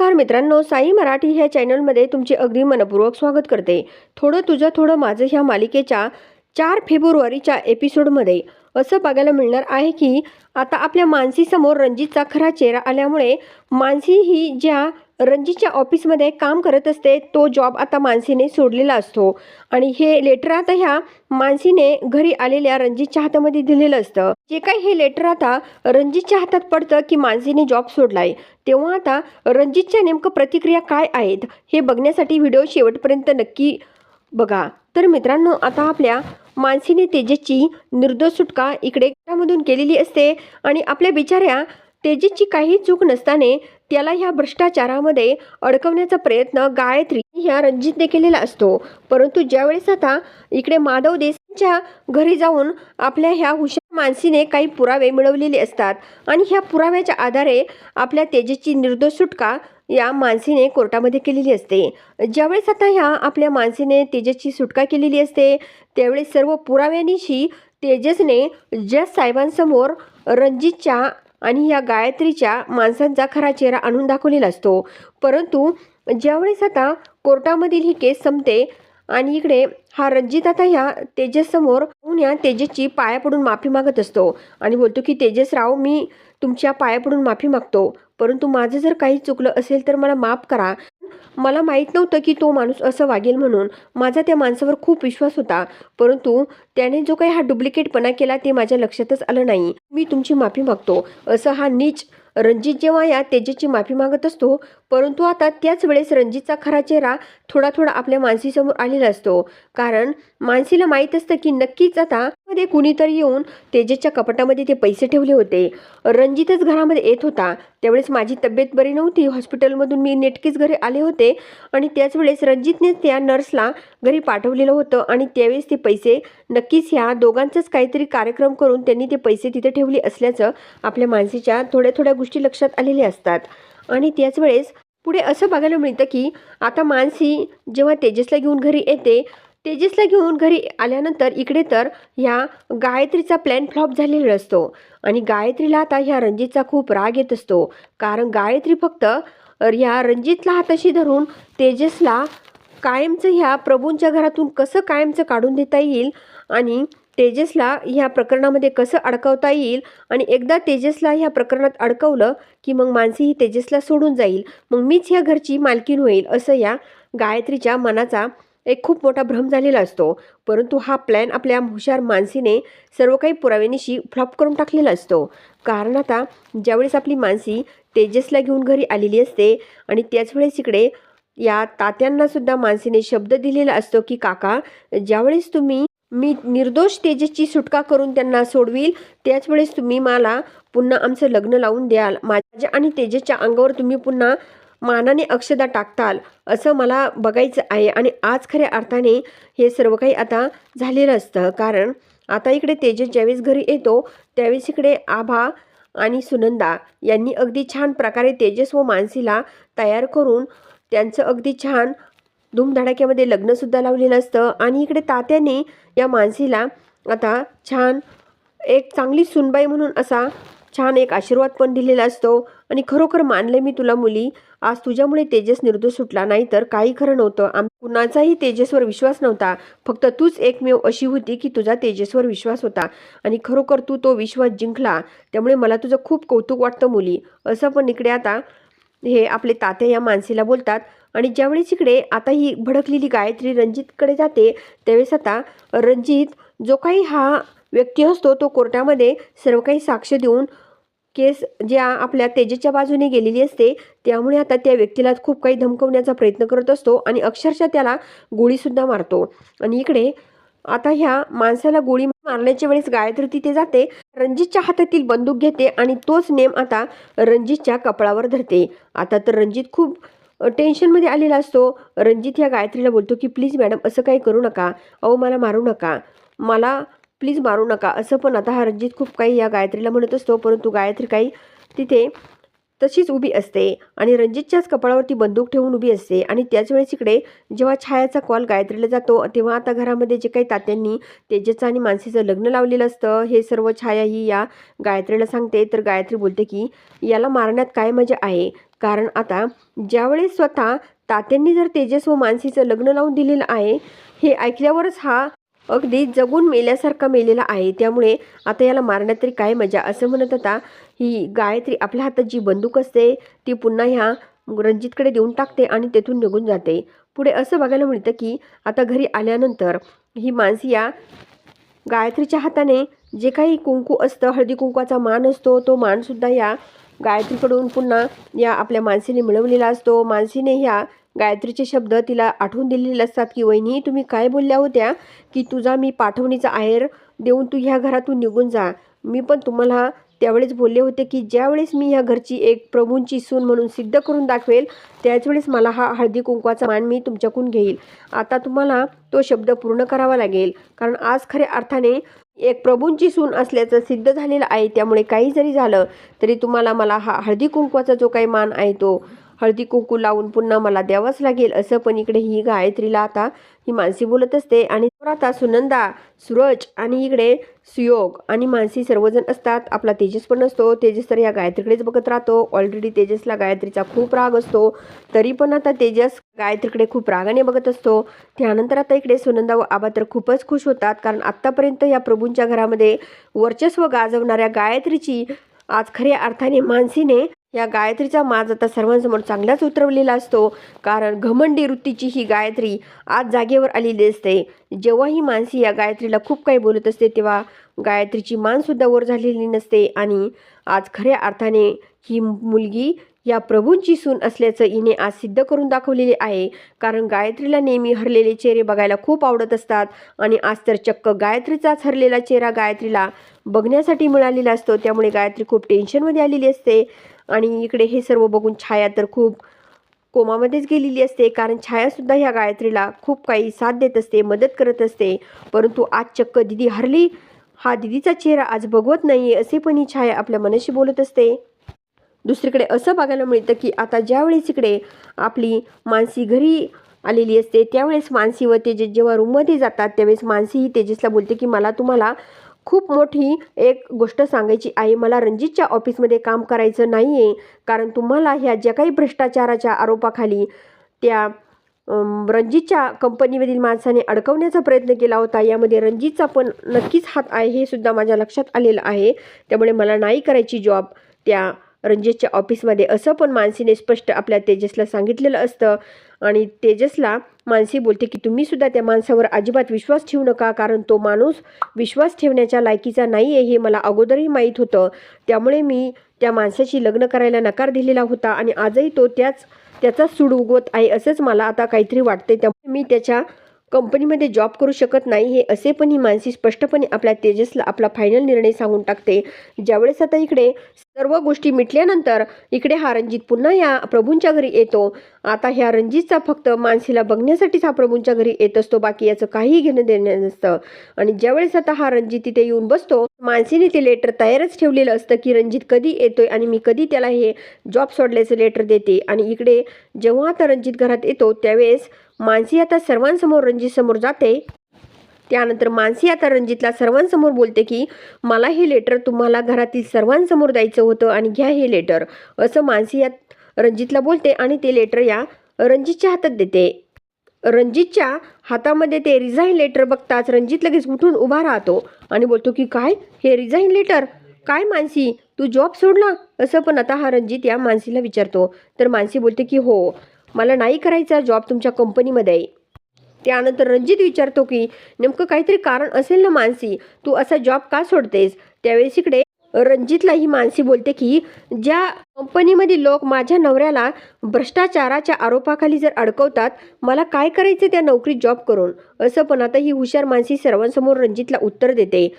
नमस्कार मित्रांनो साई मराठी ह्या चॅनलमध्ये तुमचे अगदी मनपूर्वक स्वागत करते. थोडं तुझं थोडं माझं ह्या मालिकेच्या चार फेब्रुवारीच्या एपिसोडमध्ये असं बघायला मिळणार आहे की आता आपल्या मानसीसमोर रणजितचा खरा चेहरा आल्यामुळे मानसी ही ज्या रणजितच्या ऑफिसमध्ये काम करत असते तो जॉब आता मानसीने सोडलेला असतो. आणि हे लेटर आता ह्या मानसीने घरी आलेल्या रणजितच्या हातामध्ये दिलेलं असतं. जे काही हे लेटर आता रणजितच्या हातात पडतं की मानसीने जॉब सोडलाय. तेव्हा आता रणजितच्या नेमकं प्रतिक्रिया काय आहेत हे बघण्यासाठी व्हिडिओ शेवटपर्यंत नक्की बघा. तर मित्रांनो आता आपल्या मानसीने तेजेची निर्दोष सुटका इकडे मधून केलेली असते आणि आपल्या बिचाऱ्या तेजेची काही चूक नसताने त्याला ह्या भ्रष्टाचारामध्ये अडकवण्याचा प्रयत्न गायत्री ह्या रणजितने केलेला असतो. परंतु ज्यावेळेस आता इकडे माधव देसाईच्या घरी जाऊन आपल्या ह्या हुशार मानसीने काही पुरावे मिळवलेले असतात आणि ह्या पुराव्याच्या आधारे आपल्या तेजेची निर्दोष सुटका या मानसीने कोर्टामध्ये केलेली असते. ज्यावेळेस आता ह्या आपल्या मानसीने तेजसची सुटका केलेली असते त्यावेळेस सर्व पुराव्यांनीशी तेजसने जज साहेबांसमोर रणजितच्या आणि या गायत्रीच्या माणसांचा खरा चेहरा आणून दाखवलेला असतो. परंतु ज्यावेळेस आता कोर्टामधील ही केस संपते आणि इकडे हा रणजित आता ह्या तेजससमोर होऊन या तेजसची पाया पडून माफी मागत असतो. आणि बोलतो की तेजसराव मी तुमच्या पाया पडून माफी मागतो. परंतु माझं जर काही चुकलं असेल तर मला माफ करा. मला माहीत नव्हतं की तो माणूस असं वागेल म्हणून. माझा त्या माणसावर खूप विश्वास होता. परंतु त्याने जो काही हा डुप्लिकेटपणा केला ते माझ्या लक्षातच आलं नाही. मी तुमची माफी मागतो. असं हा नीच रणजित जेव्हा या तेजेची माफी मागत असतो परंतु आता त्याच वेळेस रणजितचा खरा चेहरा थोडा थोडा आपल्या मानसीसमोर आलेला असतो. कारण मानसीला माहीत असतं की नक्कीच आता मध्ये कुणीतरी येऊन तेजेच्या कपाटामध्ये ते पैसे ठेवले होते. रणजितच घरामध्ये येत होता. त्यावेळेस माझी तब्येत बरी नव्हती. हॉस्पिटलमधून मी नेटकीच घरी आले होते. आणि त्याच वेळेस रणजितने त्या नर्सला घरी पाठवलेलं होतं आणि त्यावेळेस ते पैसे नक्कीच ह्या दोघांचंच काहीतरी कार्यक्रम करून त्यांनी ते पैसे तिथे ठेवले असल्याचं आपल्या मानसीच्या थोड्या थोड्या गोष्टी लक्षात आलेल्या असतात. आणि त्याच वेळेस पुढे असं बघायला मिळतं की आता मानसी जेव्हा तेजसला घेऊन घरी येते तेजसला घेऊन घरी आल्यानंतर इकडे तर ह्या गायत्रीचा प्लॅन फ्लॉप झालेला असतो. आणि गायत्रीला आता ह्या रणजितचा खूप राग येत असतो. कारण गायत्री फक्त ह्या रणजितला हाताशी धरून तेजसला कायमचं ह्या प्रभूंच्या घरातून कसं कायमचं काढून देता येईल आणि तेजसला ह्या प्रकरणामध्ये कसं अडकवता येईल आणि एकदा तेजसला ह्या प्रकरणात अडकवलं की मग मानसी ही तेजसला सोडून जाईल मग मीच ह्या घरची मालकीण होईल असं या गायत्रीच्या मनाचा एक खूप मोठा भ्रम झालेला असतो. परंतु हा प्लॅन आपल्या हुशार मानसीने सर्व काही पुराव्यानिशी फ्लॉप करून टाकलेला असतो. कारण आता ज्यावेळेस आपली मानसी तेजसला घेऊन घरी आलेली असते आणि त्याच वेळेस इकडे या तात्यांना सुद्धा मानसीने शब्द दिलेला असतो की काका ज्यावेळेस तुम्ही मी निर्दोष तेजेची सुटका करून त्यांना सोडवील त्याचवेळेस तुम्ही मला पुन्हा आमचं लग्न लावून द्याल. माझ्या आणि तेजेच्या अंगावर तुम्ही पुन्हा मानाने अक्षदा टाकताल असं मला बघायचं आहे. आणि आज खऱ्या अर्थाने हे सर्व काही आता झालेलं असतं. कारण आता इकडे तेजस ज्यावेळेस घरी येतो त्यावेळेस इकडे आभा आणि सुनंदा यांनी अगदी छान प्रकारे तेजस व मानसीला तयार करून त्यांचं अगदी छान धूमधडाक्यामध्ये लग्नसुद्धा लावलेलं असतं. आणि इकडे तात्याने या मानसीला आता छान एक चांगली सुनबाई म्हणून असा छान एक आशीर्वाद पण दिलेला असतो. आणि खरोखर मानले मी तुला मुली आज तुझ्यामुळे तेजस निर्दोष सुटला नाही तर काही खरं नव्हतं. आम कुणाचाही तेजसवर विश्वास नव्हता. फक्त तूच एकमेव अशी होती की तुझा तेजसवर विश्वास होता. आणि खरोखर तू तो विश्वास जिंकला त्यामुळे मला तुझं खूप कौतुक वाटतं मुली. असं पण इकडे आता हे आपले तात्या या मानसीला बोलतात. आणि ज्यावेळेस इकडे आता ही भडकलेली गायत्री रणजितकडे जाते त्यावेळेस आता रणजित जो काही हा व्यक्ती असतो तो कोर्टामध्ये सर्व काही साक्ष देऊन केस ज्या आपल्या तेजेच्या बाजूने गेलेली असते त्यामुळे आता त्या व्यक्तीला खूप काही धमकवण्याचा प्रयत्न करत असतो आणि अक्षरशः त्याला गोळीसुद्धा मारतो. आणि इकडे आता ह्या माणसाला गोळी मारण्याच्या वेळेस गायत्री तिथे जाते रणजितच्या हातातील बंदूक घेते आणि तोच नेम आता रणजितच्या कपाळावर धरते. आता तर रणजित खूप टेन्शनमध्ये आलेला असतो. रणजित ह्या गायत्रीला बोलतो की प्लीज मॅडम असं काही करू नका. अहो मला मारू नका. मला प्लीज मारू नका. असं पण आता हा रणजित खूप काही या गायत्रीला म्हणत असतो परंतु गायत्री काही तिथे तशीच उभी असते आणि रणजितच्याच कपाळावरती बंदूक ठेवून उभी असते. आणि त्याच वेळेस इकडे जेव्हा छायाचा कॉल गायत्रीला जातो तेव्हा आता घरामध्ये जे काही तात्यांनी तेजेचं आणि मानसीचं लग्न लावलेलं असतं हे सर्व छाया ही या गायत्रीला सांगते. तर गायत्री बोलते की याला मारण्यात काय मजा आहे? कारण आता ज्यावेळेस स्वतः तात्यांनी जर तेजस व मानसीचं लग्न लावून दिलेलं आहे हे ऐकल्यावरच हा अगदी जगून मेल्यासारखा मेलेला आहे. त्यामुळे आता याला मारण्यात तरी काय मजा? असं म्हणत होता ही गायत्री आपल्या हातात जी बंदूक असते ती पुन्हा ह्या रणजितकडे देऊन टाकते आणि तेथून निघून जाते. पुढे असं बघायला मिळतं की आता घरी आल्यानंतर ही मानसी या गायत्रीच्या हाताने जे काही कुंकू असतं हळदी कुंकवाचा मान असतो तो मानसुद्धा या गायत्रीकडून पुन्हा या आपल्या मानसीने मिळवलेला असतो. मानसीने ह्या गायत्रीचे शब्द तिला आठवून दिलेले असतात की वहिनी तुम्ही काय बोलल्या होत्या की तुझा मी पाठवणीचा आहेर देऊन तू ह्या घरातून निघून जा. मी पण तुम्हाला त्यावेळेस बोलले होते की ज्यावेळेस मी ह्या घरची एक प्रभूंची सून म्हणून सिद्ध करून दाखवेल त्याचवेळेस मला हा हळदी कुंकवाचा मान मी तुमच्याकडून घेईल. आता तुम्हाला तो शब्द पूर्ण करावा लागेल. कारण आज खऱ्या अर्थाने एक प्रभूंची सून असल्याचं सिद्ध झालेलं आहे. त्यामुळे काही जरी झालं तरी तुम्हाला मला हा हळदी कुंकवाचा जो काही मान आहे तो हळदी कुंकू लावून पुन्हा मला द्यावंच लागेल असं पण इकडे ही गायत्रीला आता ही मानसी बोलत असते. आणि आता सुनंदा सूरज आणि इकडे सुयोग आणि मानसी सर्वजण असतात. आपला तेजस पण असतो. तेजस तर या गायत्रीकडेच बघत राहतो. ऑलरेडी तेजसला गायत्रीचा खूप राग असतो. तरी पण आता तेजस गायत्रीकडे खूप रागाने बघत असतो. त्यानंतर आता इकडे सुनंदा व आबा तर खूपच खुश होतात. कारण आत्तापर्यंत या प्रभूंच्या घरामध्ये वर्चस्व गाजवणाऱ्या गायत्रीची आज खऱ्या अर्थाने मानसीने या गायत्रीचा माज आता सर्वांसमोर चांगलाच उतरवलेला असतो. कारण घमंडी वृत्तीची ही गायत्री आज जागेवर आलेली असते. जेव्हा ही मानसी या गायत्रीला खूप काही बोलत असते तेव्हा गायत्रीची मानसुद्धा वर झालेली नसते आणि आज खऱ्या अर्थाने ही मुलगी या प्रभूंची सून असल्याचं हिने आज सिद्ध करून दाखवलेले आहे. कारण गायत्रीला नेहमी हरलेले चेहरे बघायला खूप आवडत असतात आणि आज तर चक्क गायत्रीचाच हरलेला चेहरा गायत्रीला बघण्यासाठी मिळालेला असतो. त्यामुळे गायत्री खूप टेन्शनमध्ये आलेली असते. आणि इकडे हे सर्व बघून छाया तर खूप कोमामध्येच गेलेली असते कारण छायासुद्धा ह्या गायत्रीला खूप काही साथ देत असते मदत करत असते. परंतु आज चक्क दिदी हरली हा दिदीचा चेहरा आज बघवत नाही असे पण ही छाया आपल्या मनाशी बोलत असते. दुसरीकडे असं बघायला मिळतं की आता ज्यावेळेस इकडे आपली मानसी घरी आलेली असते त्यावेळेस मानसी व तेजस जेव्हा रूममध्ये जातात त्यावेळेस मानसी ही तेजसला बोलते की मला तुम्हाला खूप मोठी एक गोष्ट सांगायची आहे. मला रणजितच्या ऑफिसमध्ये काम करायचं नाही आहे कारण तुम्हाला ह्या ज्या काही भ्रष्टाचाराच्या आरोपाखाली त्या रणजितच्या कंपनीमधील माणसाने अडकवण्याचा प्रयत्न केला होता यामध्ये रणजितचा पण नक्कीच हात आहे हे सुद्धा माझ्या लक्षात आलेलं आहे. त्यामुळे मला नाही करायची जॉब त्या रणजितच्या ऑफिसमध्ये असं पण मानसीने स्पष्ट आपल्या तेजसला सांगितलेलं असतं. आणि तेजसला मानसी बोलते की तुम्ही सुद्धा त्या माणसावर अजिबात विश्वास ठेवू नका कारण तो माणूस विश्वास ठेवण्याच्या लायकीचा नाही आहे हे मला अगोदरही माहीत होतं. त्यामुळे मी त्या माणसाशी लग्न करायला नकार दिलेला होता आणि आजही तो त्याच त्याचा सूड उगवत आहे असंच मला आता काहीतरी वाटते त्यामुळे मी त्याच्या कंपनीमध्ये जॉब करू शकत नाही हे असे पण ही मानसी स्पष्टपणे आपल्या तेजसला आपला फायनल निर्णय सांगून टाकते. ज्यावेळेस आता इकडे सर्व गोष्टी मिटल्यानंतर इकडे हा रणजित पुन्हा या प्रभूंच्या घरी येतो. आता ह्या रणजितचा फक्त मानसीला बघण्यासाठीच हा प्रभूंच्या घरी येत असतो बाकी याचं काहीही घेणं देणं नसतं. आणि ज्यावेळेस आता हा रणजित तिथे येऊन बसतो मानसीने ते लेटर तयारच ठेवलेलं असतं की रणजित कधी येतोय आणि मी कधी त्याला हे जॉब सोडल्याचं लेटर देते. आणि इकडे जेव्हा आता रणजित घरात येतो त्यावेळेस मानसी आता सर्वांसमोर रणजित समोर जाते. त्यानंतर मानसी आता रणजितला सर्वांसमोर बोलते की मला हे लेटर तुम्हाला घरातील सर्वांसमोर द्यायचं होतं आणि घ्या हे लेटर असं मानसी या रणजितला बोलते आणि ते लेटर या रणजितच्या हातात देते. रणजितच्या हातामध्ये ते रिझाईन लेटर बघताच रणजित लगेच उठून उभा राहतो आणि बोलतो की काय? हे रिझाईन लेटर काय मानसी? तू जॉब सोडला? असं पण आता हा रणजित या मानसीला विचारतो. तर मानसी बोलते की हो मला नाही करायचा जॉब तुमच्या कंपनीमध्ये त्यानंतर रणजित विचारतो की नेमकं काहीतरी कारण असेल ना मानसी? तू असा जॉब का सोडतेस? त्यावेळेस इकडे रणजितला ही मानसी बोलते की ज्या कंपनीमधील लोक माझ्या नवऱ्याला भ्रष्टाचाराच्या आरोपाखाली जर अडकवतात मला काय करायचं त्या नोकरीत जॉब करून? असं पण आता ही हुशार मानसी सर्वांसमोर रणजितला उत्तर देते.